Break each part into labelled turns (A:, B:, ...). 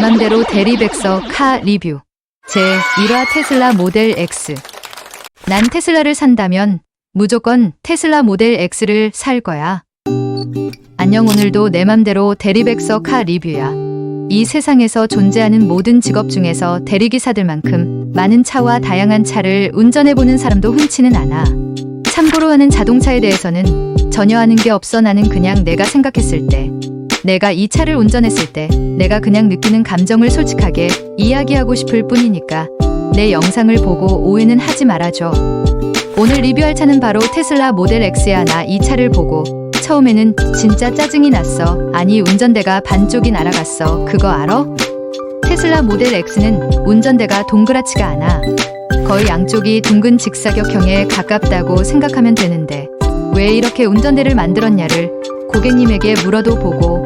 A: 맘대로 대리백서 카 리뷰 제 1화 테슬라 모델 X 난 테슬라를 산다면 무조건 테슬라 모델 X를 살 거야. 안녕 오늘도 내 맘대로 대리백서 카 리뷰야. 이 세상에서 존재하는 모든 직업 중에서 대리기사들만큼 많은 차와 다양한 차를 운전해보는 사람도 흔치는 않아. 참고로 하는 자동차에 대해서는 전혀 아는 게 없어 나는 그냥 내가 생각했을 때, 내가 이 차를 운전했을 때, 내가 그냥 느끼는 감정을 솔직하게 이야기하고 싶을 뿐이니까 내 영상을 보고 오해는 하지 말아줘. 오늘 리뷰할 차는 바로 테슬라 모델 X야 나 이 차를 보고 처음에는 진짜 짜증이 났어. 아니 운전대가 반쪽이 날아갔어. 그거 알아? 테슬라 모델 X는 운전대가 동그랗지가 않아. 거의 양쪽이 둥근 직사각형에 가깝다고 생각하면 되는데 왜 이렇게 운전대를 만들었냐를 고객님에게 물어도 보고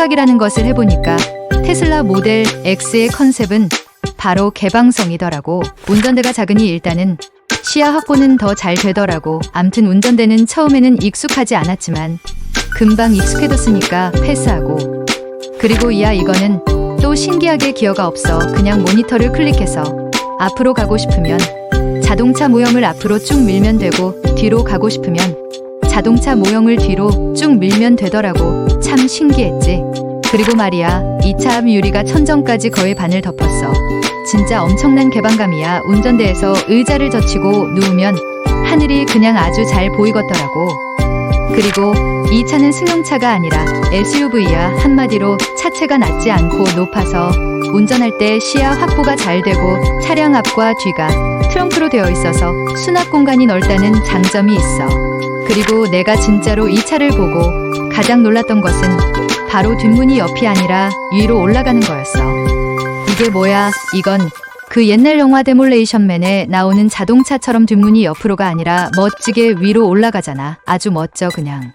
A: 생각이라는 것을 해보니까 테슬라 모델 X의 컨셉은 바로 개방성이더라고. 운전대가 작으니 일단은 시야 확보는 더 잘 되더라고. 암튼 운전대는 처음에는 익숙하지 않았지만 금방 익숙해졌으니까 패스하고. 그리고 이야 이거는 또 신기하게 기어가 없어. 그냥 모니터를 클릭해서 앞으로 가고 싶으면 자동차 모형을 앞으로 쭉 밀면 되고 뒤로 가고 싶으면 자동차 모형을 뒤로 쭉 밀면 되더라고. 참 신기했지. 그리고 말이야, 이차앞 유리가 천정까지 거의 반을 덮었어. 진짜 엄청난 개방감이야. 운전대에서 의자를 젖히고 누우면 하늘이 그냥 아주 잘 보이겠더라고. 그리고 이 차는 승용차가 아니라 SUV야. 한마디로 차체가 낮지 않고 높아서 운전할 때 시야 확보가 잘 되고 차량 앞과 뒤가 트렁크로 되어 있어서 수납 공간이 넓다는 장점이 있어. 그리고 내가 진짜로 이 차를 보고 가장 놀랐던 것은 바로 뒷문이 옆이 아니라 위로 올라가는 거였어. 이게 뭐야? 이건 그 옛날 영화 데몰레이션맨에 나오는 자동차처럼 뒷문이 옆으로가 아니라 멋지게 위로 올라가잖아. 아주 멋져 그냥.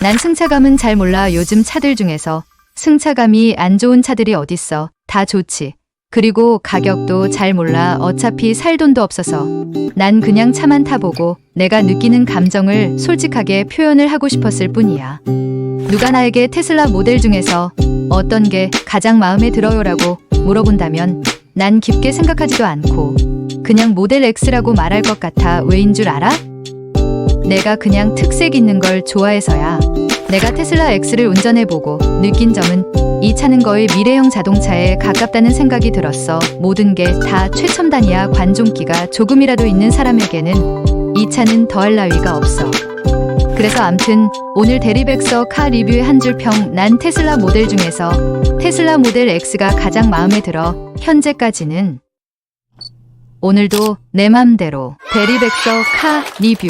A: 난 승차감은 잘 몰라. 요즘 차들 중에서 승차감이 안 좋은 차들이 어딨어. 다 좋지. 그리고 가격도 잘 몰라. 어차피 살 돈도 없어서. 난 그냥 차만 타보고 내가 느끼는 감정을 솔직하게 표현을 하고 싶었을 뿐이야. 누가 나에게 테슬라 모델 중에서 어떤 게 가장 마음에 들어요라고 물어본다면 난 깊게 생각하지도 않고 그냥 모델 X라고 말할 것 같아. 왜인 줄 알아? 내가 그냥 특색 있는 걸 좋아해서야. 내가 테슬라 X를 운전해보고 느낀 점은 이 차는 거의 미래형 자동차에 가깝다는 생각이 들었어. 모든 게 다 최첨단이야. 관종기가 조금이라도 있는 사람에게는 이 차는 더할 나위가 없어. 그래서 암튼 오늘 대리백서 카 리뷰의 한 줄 평 난 테슬라 모델 중에서 테슬라 모델 X가 가장 마음에 들어 현재까지는 오늘도 내 맘대로 대리백서 카 리뷰